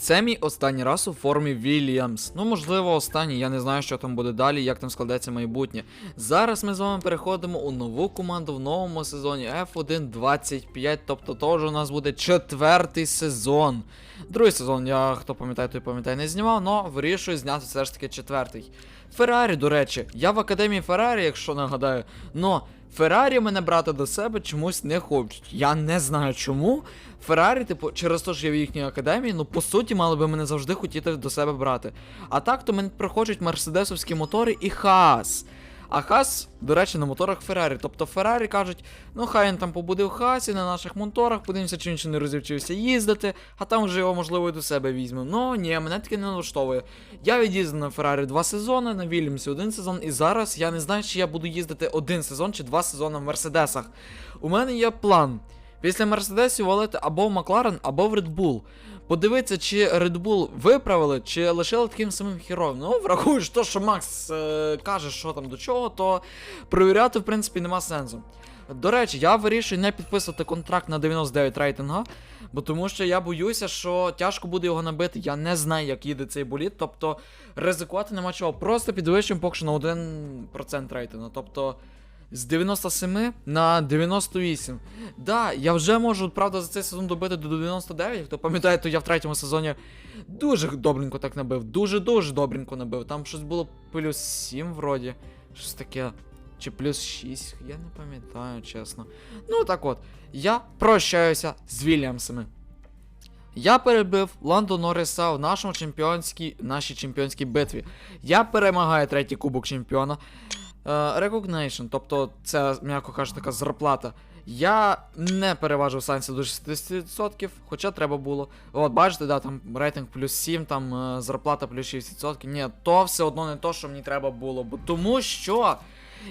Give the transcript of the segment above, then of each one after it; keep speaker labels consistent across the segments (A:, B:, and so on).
A: Це мій останній раз у формі Вільямс. Ну, можливо, останній, я не знаю, що там буде далі, як там складеться майбутнє. Зараз ми з вами переходимо у нову команду в новому сезоні F1 25, тобто теж у нас буде четвертий сезон. Другий сезон, я хто пам'ятає, той пам'ятає, не знімав, але вирішую зняти все ж таки четвертий. Феррарі, до речі, я в академії Феррарі, якщо нагадаю, но Феррарі мене брати до себе чомусь не хочуть. Я не знаю чому. Феррарі, типу, через те, що я в їхній академії, ну по суті, мали би мене завжди хотіти до себе брати. А так то мене проходять мерседесовські мотори і Хас. А Хас, до речі, на моторах Феррарі. Тобто Феррарі кажуть, ну хай він там побуде в Хасі на наших моторах, подивимося, чи він ще не розівчився їздити, а там вже його, можливо, і до себе візьмемо. Ну ні, мене таке не влаштовує. Я від'їздив на Феррарі два сезони, на Вільямсі один сезон, і зараз я не знаю, чи я буду їздити один сезон чи два сезони в Мерседесах. У мене є план. Після Мерседесів валити або в Макларен, або в Bull. Подивитися, чи Red Bull виправили, чи лишили таким самим херовим. Ну, врахуєш то, що Макс е, каже, що там до чого, то провіряти, в принципі, нема сенсу. До речі, я вирішую не підписувати контракт на 99 рейтинга, бо тому що я боюся, що тяжко буде його набити. Я не знаю, як їде цей боліт, тобто ризикувати нема чого. Просто підвищуємо поки що на 1% рейтингу. Тобто з 97 на 98. Да, я вже можу, правда, за цей сезон добити до 99. Хто пам'ятає, то я в третьому сезоні дуже добренько так набив. Дуже-дуже добренько набив. Там щось було плюс 7 вроді. Щось таке. Чи плюс 6, я не пам'ятаю, чесно. Ну так от, я прощаюся з Вільямсами. Я перебив Ландо Норриса в нашому чемпіонській, нашій чемпіонській битві. Я перемагаю третій кубок чемпіона. Е, Recognition, тобто це, м'яко кажучи, така зарплата. Я не переважив Сайнса до 60%, хоча треба було. От, бачите, да, там рейтинг плюс 7, там е, зарплата плюс 6%. Ні, то все одно не то, що мені треба було. Бо тому що.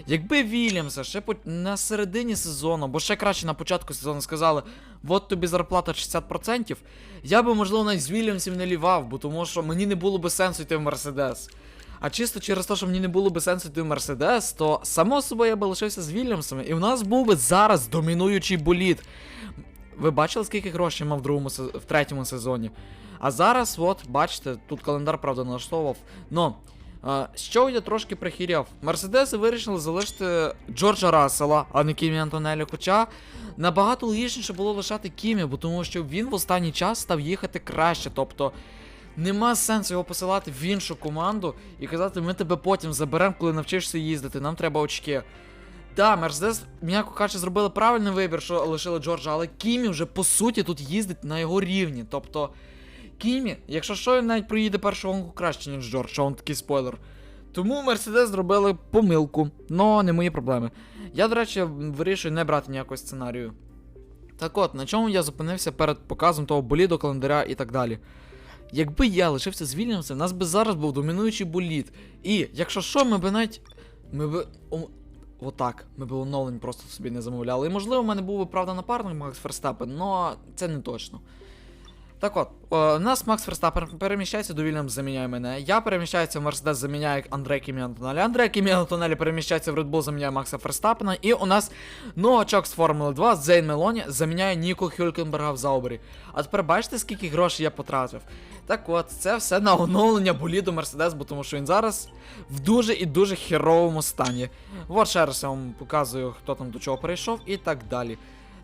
A: Якби Вільямса ще на середині сезону, бо ще краще на початку сезону сказали, от тобі зарплата 60%, я би, можливо, навіть з Вільямсів не лівав, бо тому що мені не було би сенсу йти в Мерседес. А чисто через те, що мені не було би сенсу в Мерседес, то само собою я би лишився з Вільямсами, і в нас був би зараз домінуючий боліт. Ви бачили, скільки грошей мав в другому в третьому сезоні? А зараз, от, бачите, тут календар, правда, налаштовував. Но, що я трошки прихіряв? Мерседеси вирішили залишити Джорджа Рассела, а не Кімі Антонелі. Хоча набагато логічніше було лишати Кімі, бо тому що він в останній час став їхати краще. Тобто нема сенсу його посилати в іншу команду і казати, ми тебе потім заберемо, коли навчишся їздити, нам треба очки. Да, Мерседес, м'яко кажучи, зробили правильний вибір, що лишили Джорджа, але Кімі вже по суті тут їздить на його рівні. Тобто, Кімі, якщо що, він навіть проїде першу гонку краще, ніж Джордж, що он такий спойлер. Тому Мерседес зробили помилку, но не мої проблеми. Я, до речі, вирішую не брати ніякого сценарію. Так от, на чому я зупинився перед показом того боліду, календаря і так далі. Якби я лишився з Вільямсом, нас би зараз був домінуючий боліт. І якщо що, ми би навіть. Ми би. о- Отак, ми б оновлень просто собі не замовляли. І можливо, в мене був би правда напарник Макс Ферстапен, але це не точно. Так от, е, у нас Макс Ферстапен переміщається до Вільямс, заміняє мене. Я переміщаюся в Мерседес, заміняє Андре Кімі Антонелі. Андре Кімі Антонелі переміщається в Red Bull, заміняє Макса Ферстапена. І у нас новачок з Формули 2, Зейн Мелоні, заміняє Ніко Хюлькенберга в Заубері. А тепер бачите, скільки грошей я потратив. Так от, це все на оновлення боліду Мерседес, бо тому що він зараз в дуже і дуже херовому стані. От ще раз я вам показую, хто там до чого перейшов і так далі.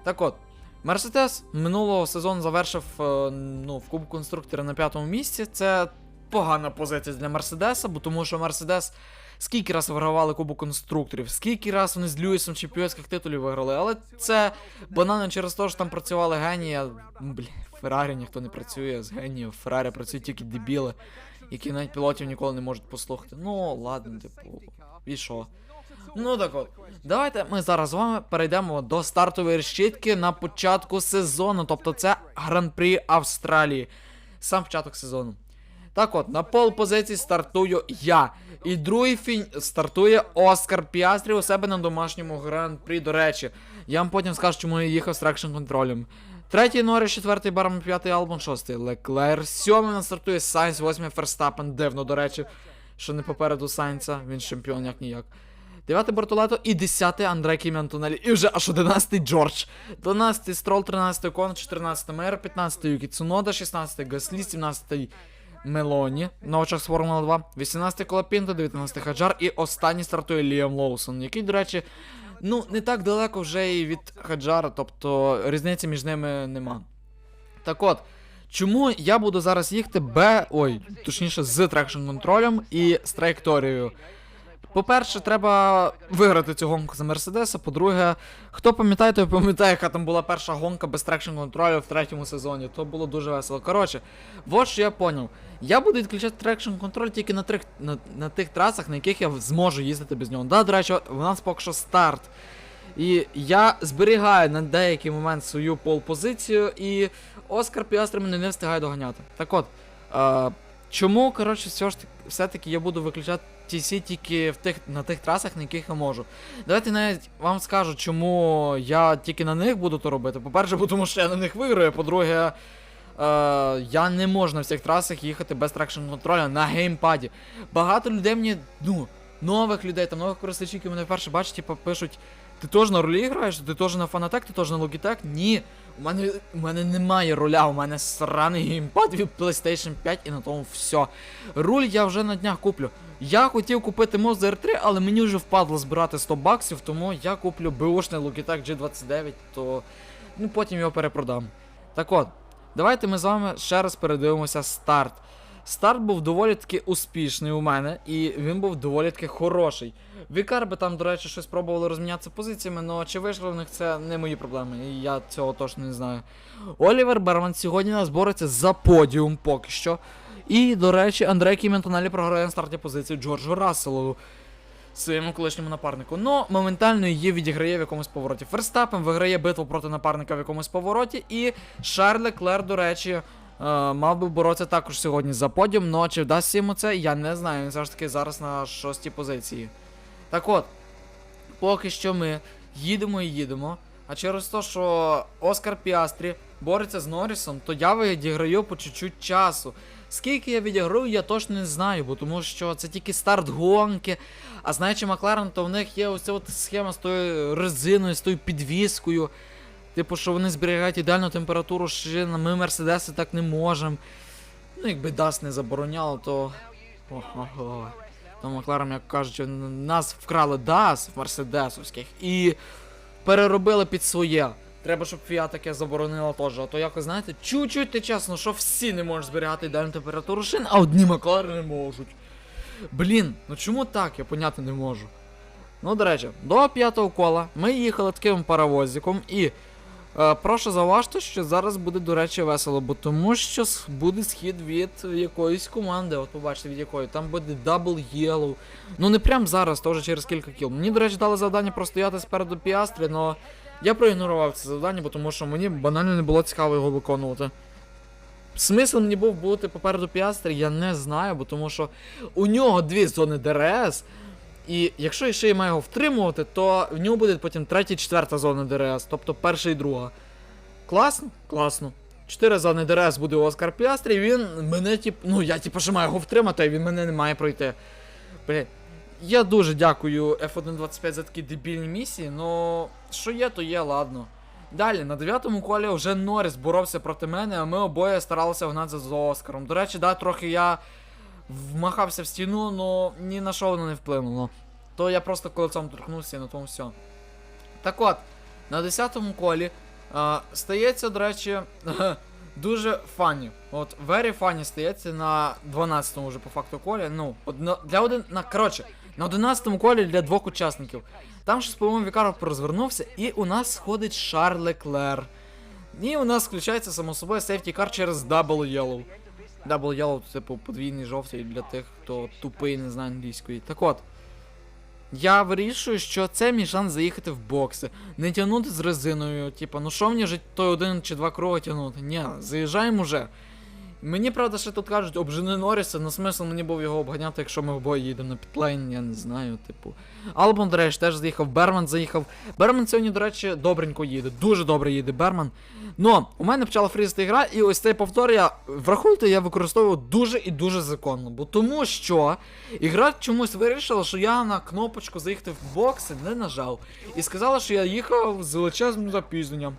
A: Так от, Мерседес минулого сезону завершив е, ну, в Кубку конструктора на п'ятому місці. Це погана позиція для Мерседеса, бо тому що Мерседес скільки раз вигравали Кубок конструкторів, скільки раз вони з Льюісом чемпіонських титулів виграли, але це банально через те, що там працювали генії. Блін, Феррарі ніхто не працює з геніїв, в Феррарі працюють тільки дебіли, які навіть пілотів ніколи не можуть послухати. Ну, ладно, типу, і що? Ну так от, давайте ми зараз з вами перейдемо до стартової решітки на початку сезону. Тобто це Гран-прі Австралії. Сам початок сезону. Так от, на пол позиції стартую я. І другий фінь стартує Оскар Піастрі у себе на домашньому гран-прі. До речі, я вам потім скажу, чому я їхав з трекшн контролем. Третій Норріс, четвертий Барм, п'ятий Албон, шостий Леклер, сьомий нас стартує Сайнс, восьмий Ферстапен, дивно, до речі, що не попереду Сайнца, він чемпіон як ніяк. 9 Бортолето і 10 Андрей Кімі Антонелі. І вже аж 11 Джордж. 12 Строл, 13 Кон, 14 Мер, 15 Юкі Цунода, 16 Гаслі, 17 Мелоні на очах з Формула 2, 18 Колопінто, 19 Хаджар і останній стартує Ліам Лоусон, який, до речі, ну не так далеко вже і від Хаджара, тобто різниці між ними нема. Так от, чому я буду зараз їхати Б. Ой, точніше, з трекшн контролем і з траєкторією. По-перше, треба виграти цю гонку за Мерседеса. По-друге, хто пам'ятає, той пам'ятає, яка там була перша гонка без трекшн контролю в третьому сезоні. То було дуже весело. Коротше, от що я поняв. Я буду відключати трекшн контроль тільки на, трих, на, на тих трасах, на яких я зможу їздити без нього. Да, до речі, у нас поки що старт. І я зберігаю на деякий момент свою пол-позицію, і Оскар Піастри мене не встигає доганяти. Так от, е, чому, коротше, все ж таки, все-таки я буду виключати TC тільки в тих, на тих трасах, на яких я можу. Давайте навіть вам скажу, чому я тільки на них буду то робити. По-перше, тому що я на них виграю, по-друге. Е, я не можу на всіх трасах їхати без трекшн контроля на геймпаді. Багато людей мені, ну, нових людей, там нових користувачів, які мене вперше бачать, типу, пишуть, ти теж на рулі граєш, ти теж на фанатек, ти теж на Logitech? Ні. У мене, у мене немає руля, у мене сраний геймпад від PlayStation 5 і на тому все. Руль я вже на днях куплю. Я хотів купити Monster R3, але мені вже впадло збирати 100 баксів, тому я куплю беушний Logitech G29, то ну, потім його перепродам. Так от, давайте ми з вами ще раз передивимося старт. Старт був доволі таки успішний у мене, і він був доволі таки хороший. Вікарби там, до речі, щось пробували розмінятися позиціями, але чи вийшло в них це не мої проблеми, і я цього точно не знаю. Олівер Берман сьогодні нас бореться за подіум поки що. І, до речі, Андрей Кіментонелі програє на старті позицію Джорджу Расселу своєму колишньому напарнику. Но моментально її відіграє в якомусь повороті. Ферстапен виграє битву проти напарника в якомусь повороті. І Шарль Клер, до речі, е, мав би боротися також сьогодні за подіум. Но чи вдасться йому це, я не знаю. Він все ж таки зараз на шостій позиції. Так от, поки що ми їдемо і їдемо. А через те, що Оскар Піастрі бореться з Норрісом, то я відіграю по чуть-чуть часу. Скільки я відіграю, я точно не знаю, бо тому що це тільки старт гонки. А знаючи Макларен, то в них є ось ця от схема з тою резиною, з тою підвіскою. Типу, що вони зберігають ідеальну температуру шин, ми Мерседеси так не можемо. Ну, якби DAS не забороняло, то. Ого. То Макларен, як кажуть, нас вкрали в мерседесовських і переробили під своє. Треба, щоб Фіа таке заборонила теж. А то якось, знаєте, чуть-чуть не чесно, що всі не можуть зберігати ідеальну температуру шин, а одні Макларени можуть. Блін, ну чому так, я поняти не можу. Ну, до речі, до п'ятого кола ми їхали таким паровозиком і. Е, прошу зауважте, що зараз буде, до речі, весело, бо тому що буде схід від якоїсь команди, от побачите від якої. Там буде Double Yellow. Ну не прям зараз, вже через кілька кіл. Мені, до речі, дали завдання простояти спереду Піастрі, але я проігнорував це завдання, бо тому що мені банально не було цікаво його виконувати. Смисл мені був бути попереду Піастрі, я не знаю, бо тому що у нього дві зони ДРС. І якщо ще й маю його втримувати, то в нього буде потім третя і четверта зона ДРС, тобто перша і друга. Класно? Класно. Чотири зони ДРС буде у Оскар Піастрі, і він мене, тип, ну я типу ще маю його втримати, а він мене не має пройти. Блін. Я дуже дякую F125 за такі дебільні місії, но що є, то є, ладно. Далі, на дев'ятому колі вже Норріс боровся проти мене, а ми обоє старалися гнатися за Оскаром. До речі, да, трохи я вмахався в стіну, але ні на що воно не вплинуло. То я просто колесом торкнувся і на тому все. Так от, на 10-му колі а, стається, до речі, дуже фані. От, very funny стається на 12-му вже по факту колі. Ну, одно, для один. На, коротше, на 11-му колі для двох учасників. Там щось, по-моєму, Вікаров розвернувся, і у нас сходить Шарль Леклер. І у нас включається само собою car через Double Yellow. Double Yellow, типу подвійний жовтий для тих, хто тупий, не знає англійської. Так от. Я вирішую, що це мій шанс заїхати в бокси. Не тягнути з резиною, типу, ну що мені жить той один чи два круга тягнути? Ні, заїжджаємо уже. Мені правда ще тут кажуть, обжени Норріса, на смисл мені був його обганяти, якщо ми обоє їдемо на підлейн, я не знаю, типу. Албон, до речі, теж заїхав, Берман заїхав. Берман сьогодні, до речі, добренько їде, дуже добре їде Берман. Но у мене почала фрізити гра, і ось цей повтор я, врахуйте, я використовував дуже і дуже законно. Бо тому що ігра чомусь вирішила, що я на кнопочку заїхати в бокси не нажав. І сказала, що я їхав з величезним запізненням.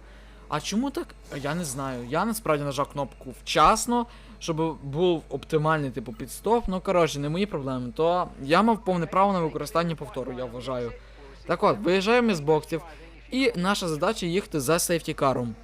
A: А чому так? Я не знаю. Я насправді нажав кнопку вчасно, щоб був оптимальний типу підстоп. Ну коротше, не мої проблеми. То я мав повне право на використання повтору, я вважаю. Так от, виїжджаємо із боксів, і наша задача їхати за сейфтікаром.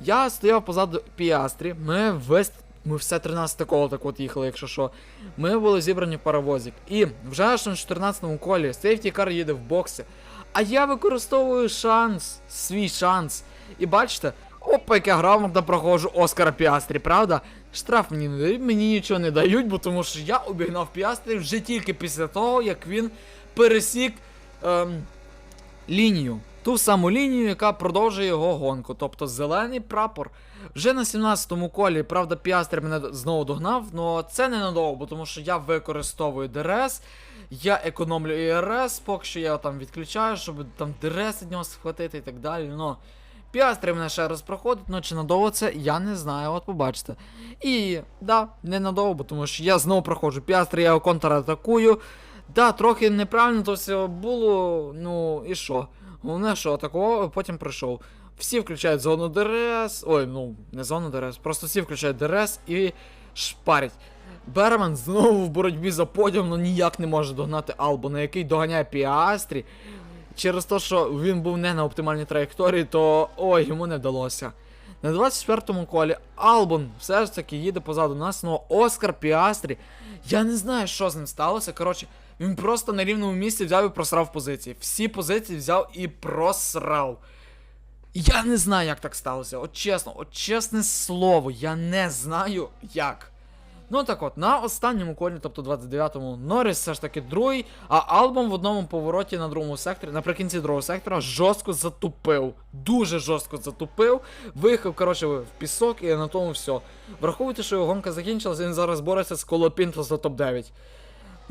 A: Я стояв позаду Піастрі, ми весь. Ми все 13 коло так от їхали, якщо що. Ми були зібрані в паровозик. І вже аж на 14-му колі сейфтікар їде в бокси. А я використовую шанс, свій шанс. І бачите, опа, як я грамотно проходжу Оскара Піастрі, правда? Штраф мені не дають, мені нічого не дають, бо тому що я обігнав Піастрі вже тільки після того, як він пересік ем, лінію. Ту саму лінію, яка продовжує його гонку. Тобто зелений прапор. Вже на 17-му колі, правда, Піастрі мене знову догнав, але це ненадовго, тому що я використовую ДРС, я економлю ІРС, поки що я його там відключаю, щоб там ДРС від нього схватити і так далі. Но Піастрі мене ще раз проходить, ну чи надовго це, я не знаю, от побачите. І да, ненадовго, бо тому що я знову проходжу Піастрі, я його контратакую. Да, трохи неправильно то все було, ну і що? Головне, що атакував, потім пройшов. Всі включають зону ДРС. Ой, ну, не зону ДРС, просто всі включають ДРС і шпарять. Берман знову в боротьбі за подіум, ну ніяк не може догнати Албона, який доганяє Піастрі. Через те, що він був не на оптимальній траєкторії, то ой, йому не вдалося. На 24-му колі Албон все ж таки їде позаду нас, ну Оскар Піастрі. Я не знаю, що з ним сталося. Коротше, він просто на рівному місці взяв і просрав позиції. Всі позиції взяв і просрав. Я не знаю, як так сталося. От чесно, от чесне слово, я не знаю як. Ну так от, на останньому колі, тобто 29-му, Норріс все ж таки другий, а Албом в одному повороті на другому секторі, наприкінці другого сектора, жорстко затупив. Дуже жорстко затупив. Виїхав, коротше, в пісок і на тому все. Враховуйте, що його гонка закінчилася, він зараз бореться з Колопінто за топ-9.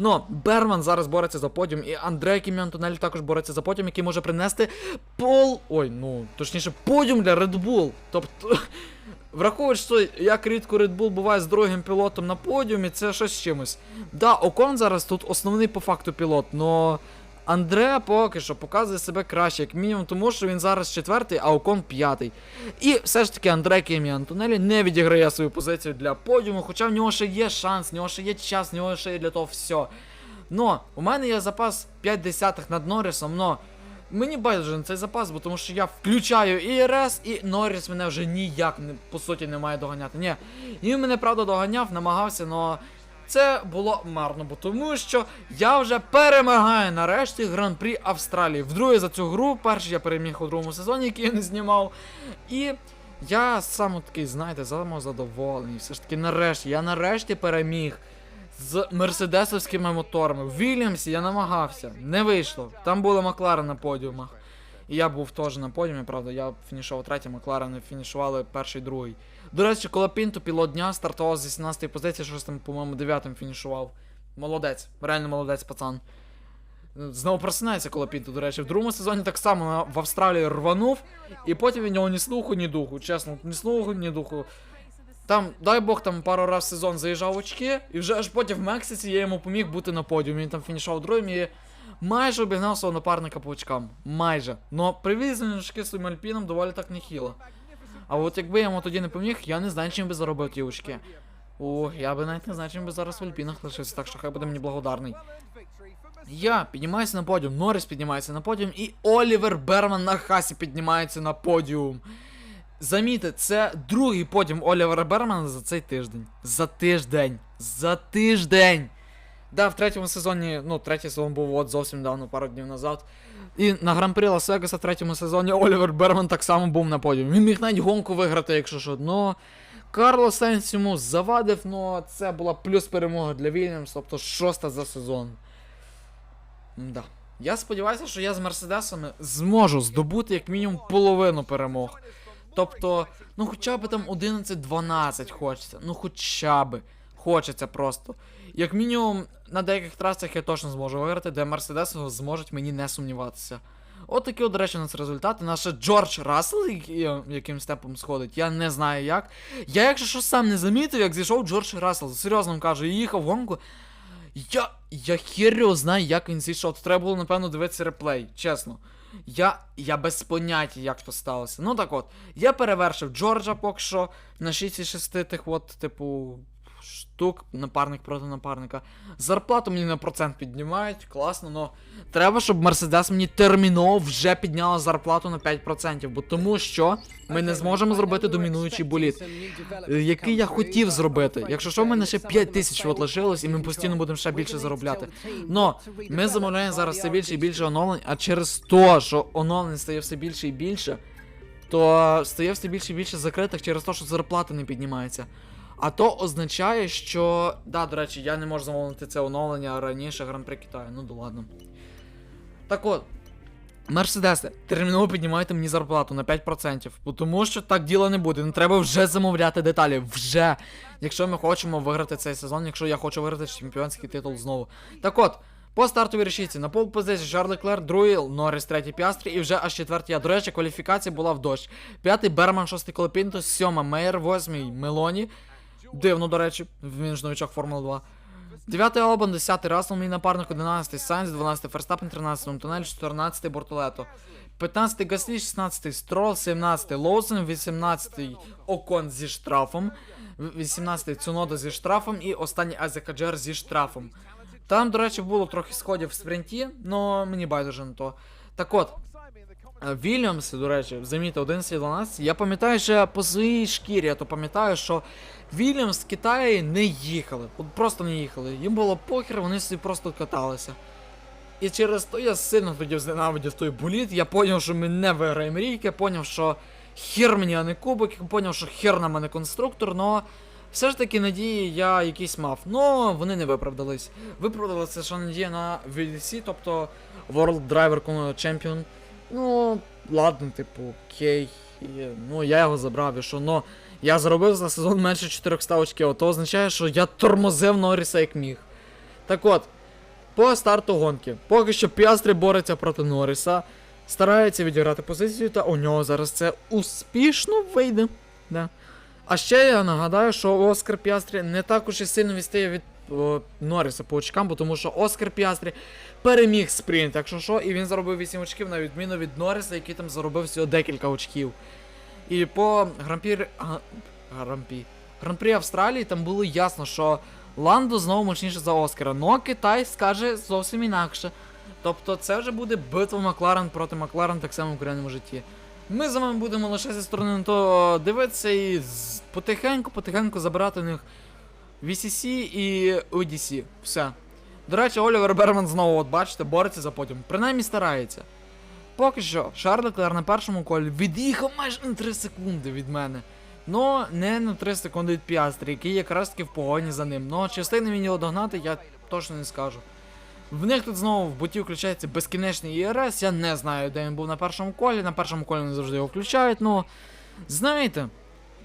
A: Ну, Берман зараз бореться за подіум, і Андрей Кім'ян Тунель також бореться за подіум, який може принести пол. Ой, ну, точніше, подіум для Red Bull. Тобто, враховуючи, що як рідко Red Bull буває з другим пілотом на подіумі, це щось з чимось. Да, Окон зараз тут основний по факту пілот, но Андре поки що показує себе краще, як мінімум, тому що він зараз четвертий, а Окон п'ятий. І все ж таки Андре Кемі Антонелі не відіграє свою позицію для подіуму, хоча в нього ще є шанс, в нього ще є час, в нього ще є для того все. Но у мене є запас 5 десятих над Норрісом, но мені байдуже цей запас, бо тому що я включаю і РС, і Норріс мене вже ніяк не, по суті не має доганяти. Ні. Він мене правда доганяв, намагався, но це було марно, бо тому що я вже перемагаю нарешті гран-прі Австралії. Вдруге за цю гру, перший я переміг у другому сезоні, який я не знімав. І я сам такий, знаєте, самозадоволений. Все ж таки, нарешті, я нарешті переміг. З мерседесовськими моторами. В Вільямсі я намагався, не вийшло. Там були Макларен на подіумах. І я був теж на подіумі, правда, я фінішував третій, Макларени фінішували перший, другий. До речі, Колопінто пілот дня стартував з 18-ї позиції, щось там, по-моєму, 9-м фінішував. Молодець, реально молодець, пацан. Знову просинається Колопінто, до речі. В другому сезоні так само в Австралії рванув, і потім від нього ні слуху, ні духу. Чесно, ні слуху, ні духу. Там, дай Бог, там пару раз в сезон заїжджав очки, і вже аж потім в Мексиці я йому поміг бути на подіумі. Він там фінішував другим і майже обігнав свого напарника по очкам. Майже. Но привізані очки своїм альпіном доволі так нехило. А от якби я йому тоді не поміг, я не знаю, чим би заробив ті очки. Ох, я би навіть не знаю, чим би зараз в альпінах лишився, так що хай буде мені благодарний. Я піднімаюся на подіум, Норріс піднімається на подіум, і Олівер Берман на хасі піднімається на подіум. Замітьте, це другий подіум Олівера Бермана за цей тиждень. За тиждень. За тиждень. Да, в третьому сезоні, ну, третій сезон був от зовсім давно, пару днів назад. І на гран-прі Лас-Вегаса в третьому сезоні Олівер Берман так само був на подіумі. Він міг навіть гонку виграти, якщо що. Но Карло Сенс йому завадив, но це була плюс перемога для Вільямс, тобто шоста за сезон. Да. Я сподіваюся, що я з Мерседесами зможу здобути як мінімум половину перемог. Тобто, ну хоча б там 11-12 хочеться. Ну хоча б. Хочеться просто. Як мінімум, на деяких трасах я точно зможу виграти, де Мерседес зможуть мені не сумніватися. От такі, от, до речі, у нас результати. Наш Джордж Рассел, яким степом сходить, я не знаю як. Я, якщо що сам не замітив, як зійшов Джордж Рассел, серйозно кажу, і їхав гонку. Я. Я його знаю, як він зійшов. Треба було, напевно, дивитися реплей, чесно. Я. Я без поняття, як то сталося. Ну так от, я перевершив Джорджа поки що на 6 із 6 тих, от, типу, штук, напарник проти напарника. Зарплату мені на процент піднімають, класно, но треба, щоб Мерседес мені терміново вже підняла зарплату на 5%, бо тому що ми не зможемо зробити домінуючий боліт. е, Який я хотів зробити. Якщо що, в мене ще 5 тисяч от і ми постійно будемо ще більше заробляти. Но ми замовляємо зараз все більше і більше оновлень, а через то, що оновлень стає все більше і більше, то стає все більше і більше закритих через те, що зарплата не піднімається. А то означає, що. Да, до речі, я не можу замовити це оновлення раніше Гран-при Китаю. Ну да ладно. Так от. Мерседеси, терміново піднімайте мені зарплату на 5%, бо тому що так діло не буде. Не треба вже замовляти деталі. Вже. Якщо ми хочемо виграти цей сезон, якщо я хочу виграти чемпіонський титул знову. Так от, по стартовій решітці на пол позиції Шарль Клер, другий, Норріс, третій Піастрі і вже аж четвертий. До речі, кваліфікація була в дощ. П'ятий Берман, шостий Колопінто, сьома Мейер, восьмий Мелоні. Дивно, до речі, він ж новичок Формули 2. 9 Албан, 10 Рассел, мій напарник, 11 Сайнс, 12 Ферстапен, 13 Тунель, 14 Бортолето. 15 Гаслі, 16 Строл, 17 Лоусен, 18 Окон зі штрафом, 18 Цунода зі штрафом і останній Азекаджер зі штрафом. Там, до речі, було трохи сходів в спринті, але мені байдуже на то. Так от, Вільямс, до речі, замітив 11-12. Я пам'ятаю, що по своїй шкірі, я то пам'ятаю, що Вільямс в Китаї не їхали. Просто не їхали. Їм було похер, вони собі просто каталися. І через то я сильно тоді зненавидів той боліт. Я поняв, що ми не виграємо рік, я поняв, що хер мені, а не кубок, поняв, що хер на мене конструктор, но все ж таки надії я якісь мав. Но вони не виправдались. Виправдалася ще надія на VLC, тобто World Driver Champion. Ну, ладно, типу, окей. Ну, я його забрав, і що, но я заробив за сезон менше 400 очків, то означає, що я тормозив Норріса як міг. Так от, по старту гонки. Поки що Піастрі бореться проти Норріса, старається відіграти позицію, та у нього зараз це успішно вийде. Да. А ще я нагадаю, що Оскар Піастрі не так уж і сильно відстає від о, Норріса по очкам, бо тому що Оскар Піастрі переміг спринт, якщо що, і він заробив 8 очків, на відміну від Норріса, який там заробив всього декілька очків. І по грампі. Грампі. Гран-прі Австралії там було ясно, що Ландо знову мощніше за Оскара. Но Китай скаже зовсім інакше. Тобто це вже буде битва Макларен проти Макларен так само в реальному житті. Ми з вами будемо лише зі сторони на то дивитися і потихеньку-потихеньку забирати у них VCC і UDC. Все. До речі, Олівер Берман знову, от бачите, бореться за потім. Принаймні старається. Поки що, Шарль Леклер на першому колі від'їхав майже на 3 секунди від мене. Но не на 3 секунди від Піастрі, який якраз таки в погоні за ним. Чи встигне він його догнати, я точно не скажу. В них тут знову в боті включається безкінечний ІРС. Я не знаю, де він був на першому колі. На першому колі не завжди його включають. Ну, знаєте,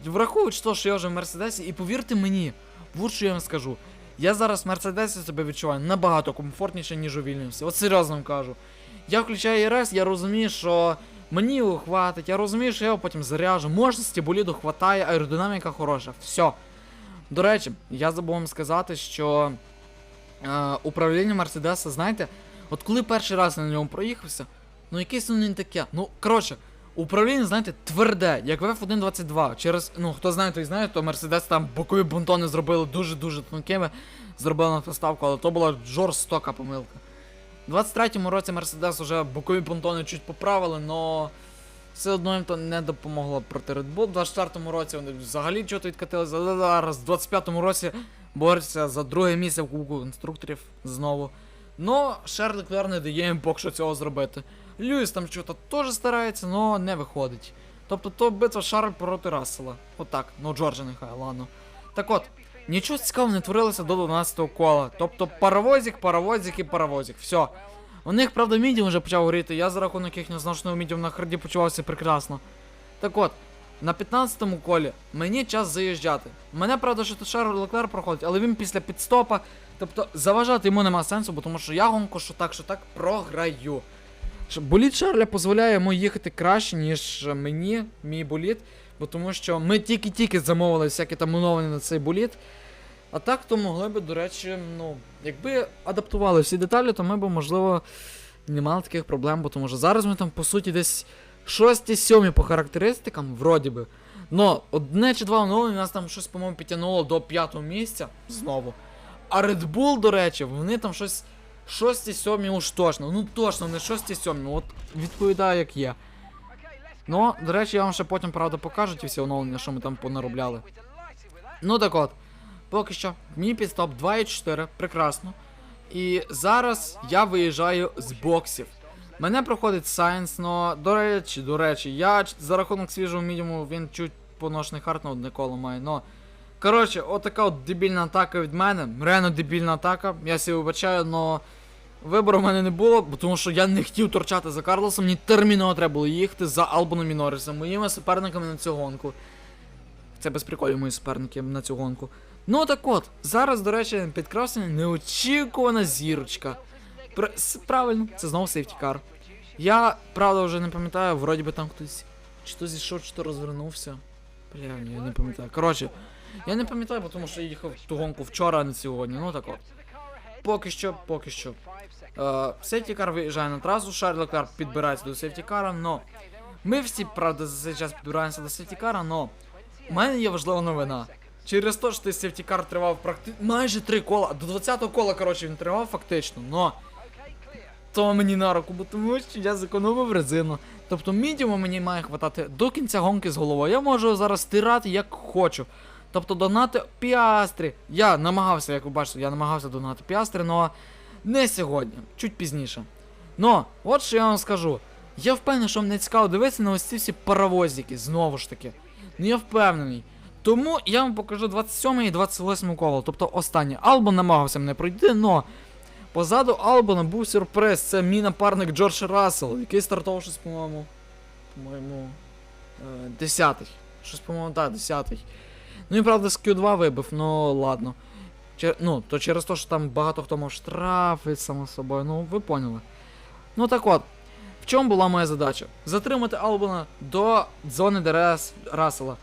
A: враховуючи те, що я вже в Мерседесі, і повірте мені, вот що я вам скажу. Я зараз в Мерседесі себе відчуваю набагато комфортніше, ніж у Вільнюсі. От серйозно вам кажу. Я включаю ІРС, я розумію, що мені його хватить, я розумію, що я його потім заряжу. Мощності боліду хватає, аеродинаміка хороша. Все. До речі, я забув вам сказати, що е, управління Мерседеса, знаєте, от коли перший раз на ньому проїхався, ну якесь воно не таке. Ну, коротше, управління, знаєте, тверде, як в F1.22. Через, ну, хто знає, той знає, то Мерседес там бокові бунтони зробили дуже-дуже тонкими, зробили на поставку, але то була жорстока помилка. У 23-му році Мерседес уже бокові понтони чуть поправили, но все одно їм то не допомогло проти Red Bull. У 24-му році вони взагалі чого відкатилися. Але зараз в 25-му році борються за друге місце в Кубку конструкторів знову. Но Шерлі Клер не дає їм поки що цього зробити. Льюіс там щось теж старається, но не виходить. Тобто то битва Шарль проти Рассела. Отак, ну Джорджа нехай, ладно. Так от, Нічого цікавого не творилося до 12-го кола. Тобто паровозик, паровозик і паровозик. Все. У них, правда, мідіум вже почав горіти. Я за рахунок їхнього значного мідіум на харді почувався прекрасно. Так от, На 15-му колі мені час заїжджати. Мене, правда, що Шарль Леклер проходить, але він після підстопа. Тобто заважати йому нема сенсу, бо тому що я гонку що так, що так програю. Боліт Шарля дозволяє йому їхати краще, ніж мені, мій боліт. Бо тому що ми тільки-тільки замовили всякі там оновлення на цей боліт. А так то могли би, до речі, ну, якби адаптували всі деталі, то ми б, можливо, не мали таких проблем, бо тому що зараз ми там, по суті, десь 6-7 по характеристикам, вроді би. Но одне чи два оновлення нас там щось, по-моєму, підтягнуло до п'ятого місця знову. А Red Bull, до речі, вони там щось 6-7 уж точно. Ну точно, не 6-7, от відповідаю, як є. Ну, до речі, я вам ще потім, правда, покажу ті всі оновлення, що ми там понаробляли. Ну так от, поки що, мій підстоп 2,4, прекрасно. І зараз я виїжджаю з боксів. Мене проходить Сайенс, но до речі, до речі, я за рахунок свіжого мідіуму він чуть поношений хард на одне коло має, но. Коротше, отака от дебільна атака від мене. Реально дебільна атака. Я себе вибачаю, но вибору в мене не було, бо тому що я не хотів торчати за Карлосом, мені терміново треба було їхати за Албоном і Норрісом, моїми суперниками на цю гонку. Це без приколів мої суперники на цю гонку. Ну так от, зараз, до речі, підкрався неочікувана зірочка. Пр- правильно, це знову сейфтікар. Я, правда, вже не пам'ятаю, вроді би там хтось. Чи то зійшов, чи то розвернувся. Бля, я не пам'ятаю. Коротше, я не пам'ятаю, тому що я їхав ту гонку вчора, а не сьогодні. Ну так от. Поки що, поки що. Сейфтікар виїжджає на трасу, Шарль Леклер підбирається до сейфтікара, но. Ми всі, правда, за цей час підбираємося до сейфтікара, но. У мене є важлива новина. Через те, що той сейфтікар тривав практи... майже три кола, до 20-го кола, коротше, він тривав фактично, но. То мені на руку, бо тому що я зекономив резину. Тобто мідіуму мені має хватати до кінця гонки з головою. Я можу зараз стирати як хочу. Тобто донати піастри. Я намагався, як ви бачите, я намагався донати піастри, але не сьогодні, чуть пізніше. Но, от що я вам скажу. Я впевнений, що вам не цікаво дивитися на ось ці всі паровозики, знову ж таки. Ну я впевнений. Тому я вам покажу 27 і 28 коло, тобто останнє. Албон намагався мене пройти, но позаду Албона був сюрприз. Це мій напарник Джордж Рассел, який стартував щось, по-моєму. По-моєму. Е, 10-й. Щось, по-моєму, так, 10-й. Ну і правда з Q2 вибив, ну ладно. Чер... Ну, то через те, що там багато хто мав штрафи, само собою, ну ви поняли. Ну так от, в чому була моя задача? Затримати Албана до зони ДРС Рассела.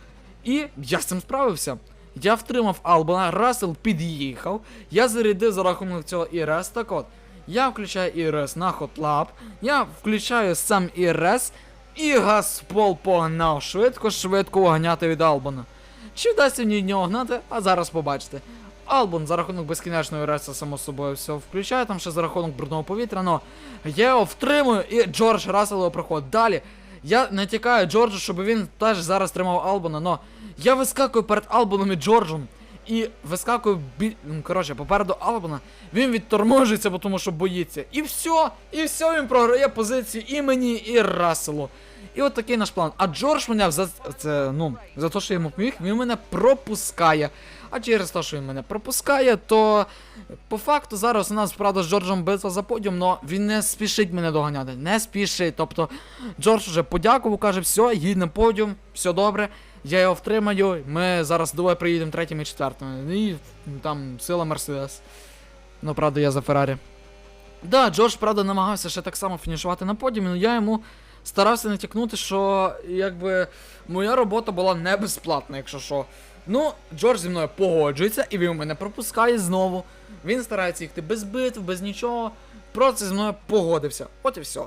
A: І я з цим справився. Я втримав Албана, Рассел під'їхав, я зарядив за рахунок цього ІРС. Так от, я включаю ІРС на хотлап, я включаю сам ІРС, і Гаспол погнав швидко-швидко оганяти від Албана. Чи вдасться мені нього гнати, а зараз побачите. Албан за рахунок безкінечної реса, само собою, все включає, там ще за рахунок брудного повітря, но я його втримую, і Джордж Рассел його проходить. Далі. Я натякаю Джорджу, щоб він теж зараз тримав Албана, но я вискакую перед Албаном і Джорджем. І вискакую бі... ну, коротше, попереду Албана, він відторможується, тому що боїться. І все, і все, він програє позиції і мені, і Расселу. І от такий наш план. А Джордж мене за це, ну, за те, що я йому поміг, він мене пропускає. А через те, що він мене пропускає, то по факту зараз у нас, правда, з Джорджем битва за подіум, але він не спішить мене доганяти. Не спішить. Тобто Джордж вже подякував, каже, все, їдь на подіум, все добре. Я його втримаю, ми зараз двоє приїдемо третім і четвертим. І там сила Мерседес. Ну, правда, я за Феррарі. Да, Джордж, правда, намагався ще так само фінішувати на подіумі, але я йому старався натякнути, що якби моя робота була не безплатна, якщо що. Ну, Джордж зі мною погоджується і він мене пропускає знову. Він старається їхати без битв, без нічого. Просто зі мною погодився. От і все.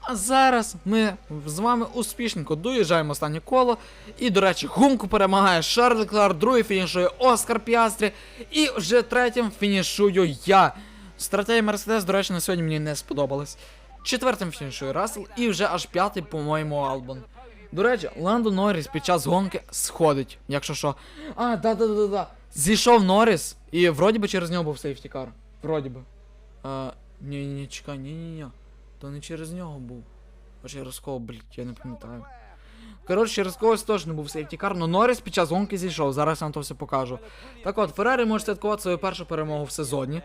A: А зараз ми з вами успішненько доїжджаємо останнє коло. І, до речі, гумку перемагає Шарль Леклер, другий фінішує Оскар Піастрі, і вже третім фінішую я. Стратегія Мерседес, до речі, на сьогодні мені не сподобалась. Четвертим фінішує Рассел, і вже аж п'ятий, по-моєму, Албон. До речі, Ландо Норріс під час гонки сходить, якщо що. А, да-да-да-да. Зійшов Норріс, і вроді би через нього був сейфтікар. Вроді би. А, ні, ні, чекай, ні, ні, ні. То не через нього був. А через кого, блядь, я не пам'ятаю. Коротше, через когось не був сейфтікар, але Норріс під час гонки зійшов, зараз я вам то все покажу. Так от, Феррарі може святкувати свою першу перемогу в сезоні.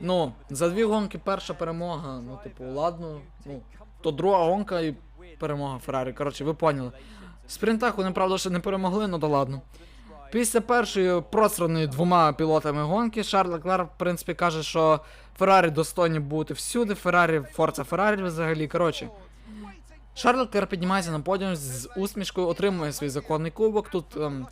A: Ну, за дві гонки перша перемога, ну, типу, ладно, ну, то друга гонка і перемога Феррарі. Коротше, ви поняли. В спринтах вони, правда, ще не перемогли, ну да ладно. Після першої просраної двома пілотами гонки Шарль Леклер, в принципі, каже, що Феррарі достойні бути всюди, Феррарі, Форца Феррарі взагалі. Коротше. Шарль Леклер піднімається на подіум з усмішкою, отримує свій законний кубок. Тут, ем,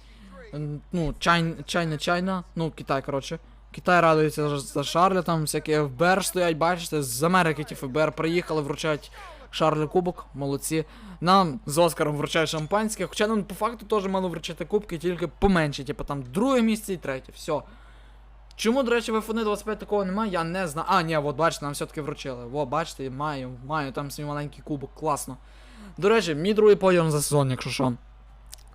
A: ну, чай, чайна чайна, ну, Китай, коротше. Китай радується за- Шарля, там всякі ФБР стоять, бачите, з Америки ті ФБР приїхали, вручають Шарлю кубок, молодці. Нам з Оскаром вручають шампанське, хоча нам по факту теж мало вручати кубки, тільки поменше, типу там друге місце і третє, все. Чому, до речі, в F1 25 такого немає, я не знаю. А, ні, от бачите, нам все-таки вручили. Во, бачите, маю, маю там свій маленький кубок, класно. До речі, мій другий подіум за сезон, якщо що.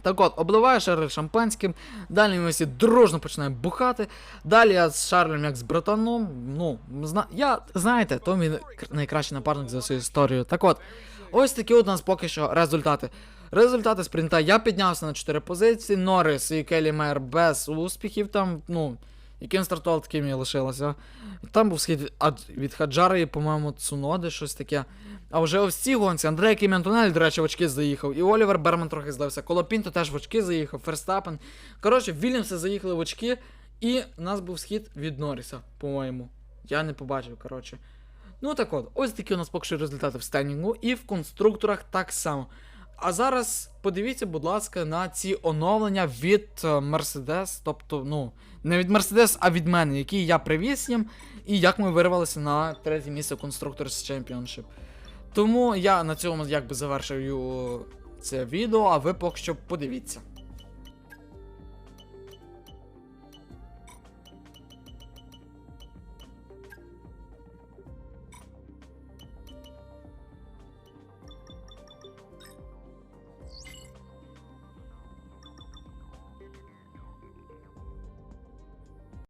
A: Так от, обливаю Шарль шампанським, далі ми всі дружно починаємо бухати. Далі я з Шарлем як з братаном. Ну, зна... я, знаєте, то мій кр- найкращий напарник за всю історію. Так от, ось такі от у нас поки що результати. Результати спринта. Я піднявся на 4 позиції. Норрис і Келі Мейер без успіхів. Там, ну, яким стартував, таким і лишилося. Там був схід від Хаджара і, по-моєму, Цуноди, щось таке. А вже ось в цій гонці Андрей Кім'янтонель, до речі, в очки заїхав. І Олівер Берман трохи здався. Колопінто теж в очки заїхав, Ферстапен. Коротше, Вільямси заїхали в очки, і у нас був схід від Норріса, по-моєму. Я не побачив, коротше. Ну так от, ось такі у нас поки що результати в стендінгу і в конструкторах так само. А зараз подивіться, будь ласка, на ці оновлення від е, Mercedes, тобто, ну, не від Mercedes, а від мене, які я привіз їм, і як ми вирвалися на третє місце в Constructors Championship. Тому я на цьому якби завершую це відео, а ви поки що подивіться.